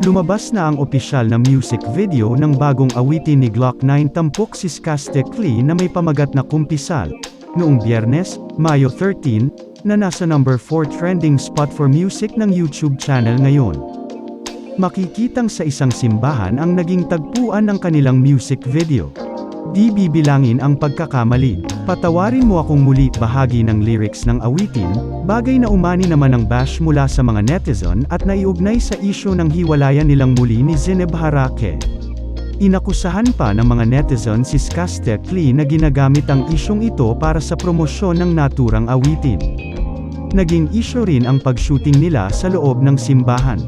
Lumabas na ang opisyal na music video ng bagong awitin ni Glock 9 tampok si Skastek Lee na may pamagat na kumpisal, noong biyernes, Mayo 13, na nasa number 4 trending spot for music ng YouTube channel ngayon. Makikitang sa isang simbahan ang naging tagpuan ng kanilang music video. Di bibilangin ang pagkakamali. Patawarin mo akong muli bahagi ng lyrics ng awitin, bagay na umani naman ang bash mula sa mga netizen at naiugnay sa isyo ng hiwalayan nilang muli ni Zineb Harake. Inakusahan pa ng mga netizen si Skastek Lee na ginagamit ang isyong ito para sa promosyon ng naturang awitin. Naging isyo rin ang pag-shooting nila sa loob ng simbahan.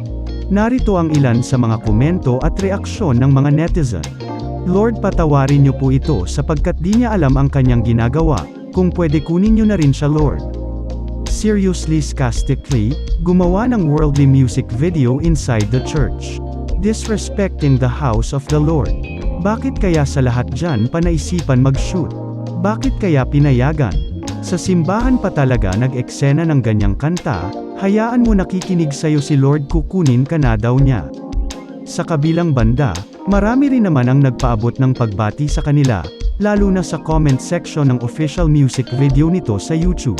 Narito ang ilan sa mga komento at reaksyon ng mga netizen. Lord patawarin niyo po ito sapagkat di niya alam ang kanyang ginagawa, kung pwede kunin niyo na rin siya Lord. Seriously Skastically, gumawa ng worldly music video inside the church. Disrespecting the house of the Lord. Bakit kaya sa lahat dyan panaisipan mag-shoot? Bakit kaya pinayagan? Sa simbahan pa talaga nag-eksena ng ganyang kanta, hayaan mo nakikinig sa'yo si Lord kukunin ka na daw niya. Sa kabilang banda, marami rin naman ang nagpaabot ng pagbati sa kanila, lalo na sa comment section ng official music video nito sa YouTube.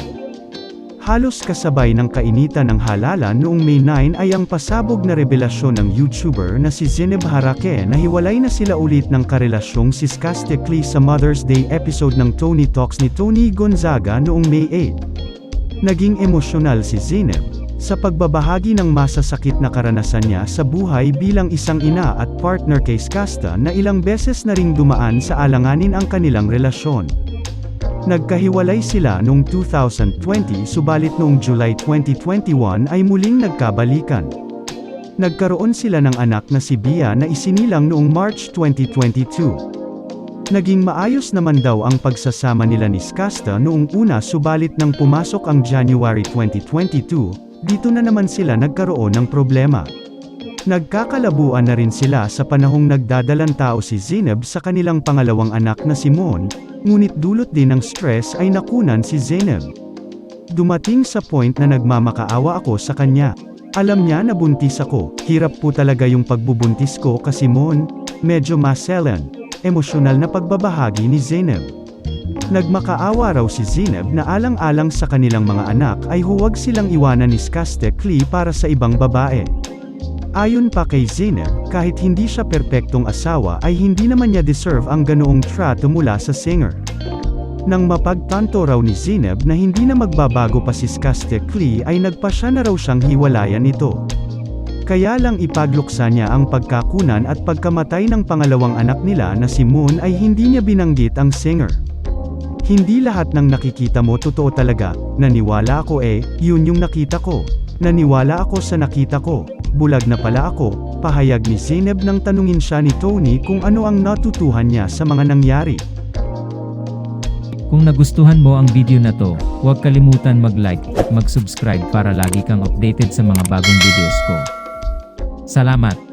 Halos kasabay ng kainitan ng halalan noong May 9 ay ang pasabog na revelasyon ng YouTuber na si Zineb Harake na hiwalay na sila ulit ng karelasyong si Skastek Lee sa Mother's Day episode ng Tony Talks ni Tony Gonzaga noong May 8. Naging emosyonal si Zineb, sa pagbabahagi ng masasakit na karanasan niya sa buhay bilang isang ina at partner kay Skasta na ilang beses na ring dumaan sa alanganin ang kanilang relasyon. Nagkahiwalay sila noong 2020 subalit noong July 2021 ay muling nagkabalikan. Nagkaroon sila ng anak na si Bia na isinilang noong March 2022. Naging maayos naman daw ang pagsasama nila ni Skasta noong una subalit nang pumasok ang January 2022, dito na naman sila nagkaroon ng problema. Nagkakalabuan na rin sila sa panahong nagdadalang tao si Zineb sa kanilang pangalawang anak na si Mon, ngunit dulot din ng stress ay nakunan si Zineb. Dumating sa point na nagmamakaawa ako sa kanya. Alam niya na buntis ako, hirap po talaga yung pagbubuntis ko kasi Mon, medyo maselan, emosyonal na pagbabahagi ni Zineb. Nagmakaawa raw si Zineb na alang-alang sa kanilang mga anak ay huwag silang iwanan ni Skastek Lee para sa ibang babae. Ayon pa kay Zineb, kahit hindi siya perpektong asawa ay hindi naman niya deserve ang ganoong trato mula sa singer. Nang mapagtanto raw ni Zineb na hindi na magbabago pa si Skastek Lee ay nagpa siya na raw siyang hiwalayan ito. Kaya lang ipagluksa niya ang pagkakunan at pagkamatay ng pangalawang anak nila na si Moon ay hindi niya binanggit ang singer. Hindi lahat ng nakikita mo totoo talaga, naniwala ako eh, yun yung nakita ko. Naniwala ako sa nakita ko, bulag na pala ako, pahayag ni Zineb nang tanungin siya ni Tony kung ano ang natutuhan niya sa mga nangyari. Kung nagustuhan mo ang video na to, huwag kalimutan mag-like at mag-subscribe para lagi kang updated sa mga bagong videos ko. Salamat!